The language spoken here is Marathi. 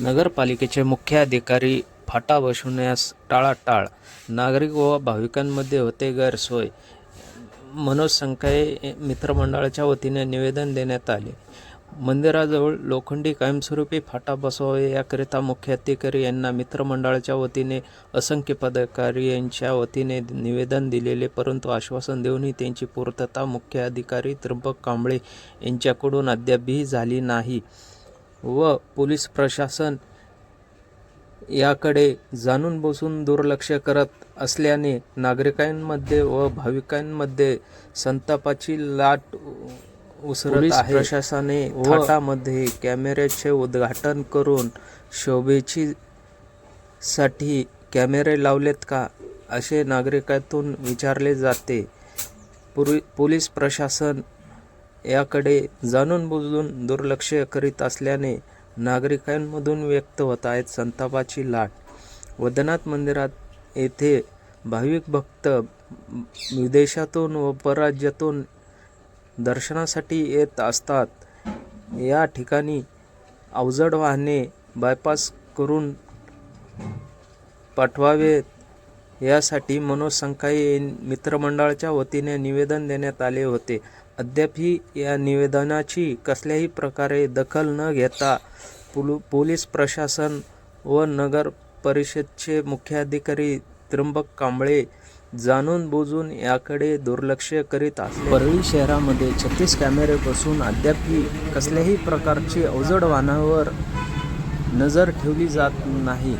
नगरपालिकेचे मुख्य अधिकारी फाटा बसवण्यास टाळाटाळ. नागरिक व भाविकांमध्ये होते गैरसोय. मनोज संकाय मित्रमंडळाच्या वतीने निवेदन देण्यात आले. मंदिराजवळ लोखंडी कायमस्वरूपी फाटा बसवावे याकरिता मुख्य अधिकारी यांना मित्रमंडळाच्या वतीने असंख्य पदाधिकारी यांच्या वतीने निवेदन दिलेले परंतु आश्वासन देऊनही त्यांची पूर्तता मुख्य अधिकारी त्र्यंबक कांबळे यांच्याकडून अद्यापही झाली नाही. व पोलीस प्रशासन याकडे जाणून बसून दुर्लक्ष करत असल्याने नागरिकांमध्ये व भाविकांमध्ये संतापाची लाट उसरत आहे. प्रशासनाने थाटामध्ये कॅमेऱ्याचे उद्घाटन करून शोभेची साठी कॅमेरे लावलेत का असे नागरिकातून विचारले जाते. पूर्वी पोलीस प्रशासन याकडे जाणून बुजून दुर्लक्ष करीत असल्याने नागरिकांमधून व्यक्त होत आहेत संतापाची लाट. वदनाथ मंदिरात येथे भाविक भक्त विदेशातून व परराज्यातून दर्शनासाठी येत असतात. या ठिकाणी अवजड वाहने बायपास करून पाठवावेत. यासाठी मनोज मित्रमंडळाच्या वतीने निवेदन देण्यात आले होते. अद्यापही या निवेदनाची कसल्याही प्रकारे दखल न घेता पुलु पोलीस प्रशासन व नगर परिषदचे मुख्याधिकारी त्र्यंबक कांबळे जाणून बुजून याकडे दुर्लक्ष करीत असले. परळी शहरामध्ये छत्तीस कॅमेरे बसून अद्यापही कसल्याही प्रकारची अवजड वाहनावर नजर ठेवली जात नाही.